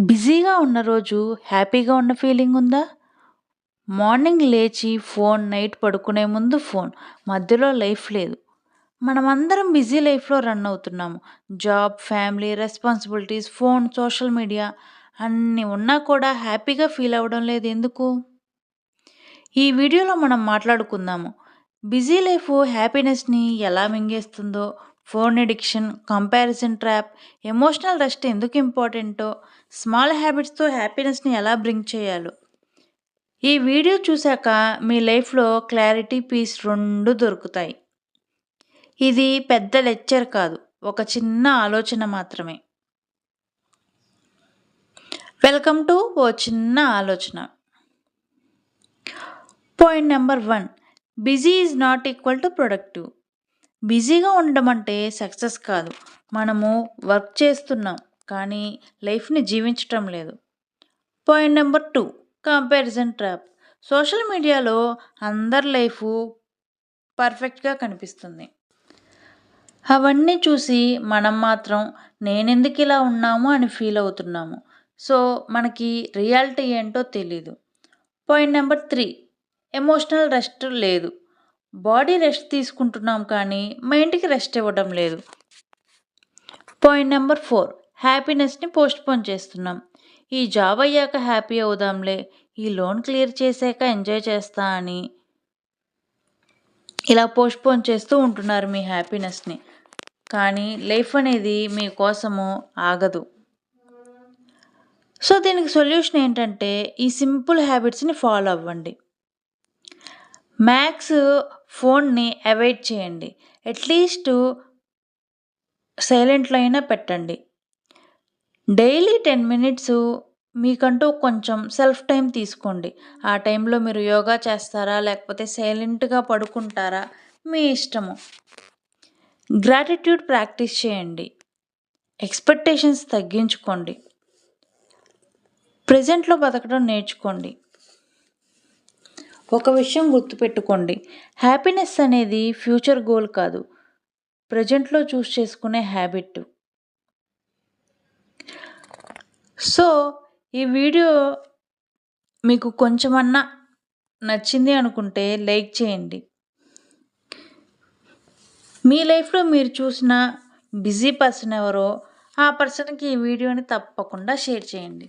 బిజీగా ఉన్న రోజు హ్యాపీగా ఉన్న ఫీలింగ్ ఉందా? మార్నింగ్ లేచి ఫోన్, నైట్ పడుకునే ముందు ఫోన్. మధ్యలో లైఫ్ లేదు. మనమందరం బిజీ లైఫ్‌లో రన్ అవుతున్నాము. Job, family, responsibilities, phone, social media అన్నీ ఉన్నా కూడా హ్యాపీగా ఫీల్ అవ్వడం లేదు ఎందుకు? ఈ వీడియోలో మనం మాట్లాడుకుందాము. బిజీ లైఫ్ హ్యాపీనెస్‌ని ఎలా మింగేస్తుందో, phone addiction comparison trap, emotional rest ఎందుకు ఇంపార్టెంటో, స్మాల్ హ్యాబిట్స్‌తో హ్యాపీనెస్‌ని ఎలా బ్రింగ్ చేయాలో. ఈ వీడియో చూశాక మీ లైఫ్‌లో క్లారిటీ, పీస్ రెండు దొరుకుతాయి. ఇది పెద్ద లెక్చర్ కాదు. ఒక చిన్న ఆలోచన మాత్రమే. వెల్కమ్ టు ఓ చిన్న ఆలోచన. Point number one busy is not equal to productive. బిజీగా ఉండడం అంటే సక్సెస్ కాదు. మనము వర్క్ చేస్తున్నాం కానీ లైఫ్‌ని జీవించటం లేదు. Point number two comparison trap. Social మీడియాలో అందరి లైఫ్ పర్ఫెక్ట్‌గా కనిపిస్తుంది. అవన్నీ చూసి మనం మాత్రం నేనెందుకు ఇలా ఉన్నాము అని ఫీల్ అవుతున్నాము. సో, మనకి రియాలిటీ ఏంటో తెలీదు. Point number three emotional rest లేదు. బాడీ రెస్ట్ తీసుకుంటున్నాం కానీ మైండ్‌కి రెస్ట్ ఇవ్వడం లేదు. పాయింట్ నెంబర్ ఫోర్ హ్యాపీనెస్‌ని పోస్ట్‌పోన్ చేస్తున్నాం. ఈ జాబ్ అయ్యాక హ్యాపీ అవుదాంలే, ఈ లోన్ క్లియర్ చేశాక ఎంజాయ్ చేస్తా అని ఇలా పోస్ట్‌పోన్ చేస్తూ ఉంటున్నారు మీ హ్యాపీనెస్‌ని. కానీ లైఫ్ అనేది మీ కోసము ఆగదు. సో, దీనికి సొల్యూషన్ ఏంటంటే ఈ సింపుల్ హ్యాబిట్స్‌ని ఫాలో అవ్వండి. మ్యాక్స్ ఫోన్‌ని అవాయిడ్ చేయండి. అట్‌లీస్ట్ సైలెంట్‌లో అయినా పెట్టండి. డైలీ 10 మినిట్స్ మీకంటూ కొంచెం సెల్ఫ్ టైం తీసుకోండి. ఆ టైంలో మీరు యోగా చేస్తారా? లేకపోతే సైలెంట్‌గా పడుకుంటారా? మీ ఇష్టము. గ్రాటిట్యూడ్ ప్రాక్టీస్ చేయండి. ఎక్స్‌పెక్టేషన్స్ తగ్గించుకోండి. ప్రెజెంట్‌లో బతకడం నేర్చుకోండి. ఒక విషయం గుర్తుపెట్టుకోండి. హ్యాపీనెస్ అనేది ఫ్యూచర్ గోల్ కాదు. ప్రెజెంట్‌లో చూస్ చేసుకునే హ్యాబిట్. సో, ఈ వీడియో మీకు కొంచెమన్నా నచ్చింది అనుకుంటే లైక్ చేయండి. మీ లైఫ్‌లో మీరు చూసిన బిజీ పర్సన్ ఎవరో ఆ పర్సన్‌కి ఈ వీడియోని తప్పకుండా షేర్ చేయండి.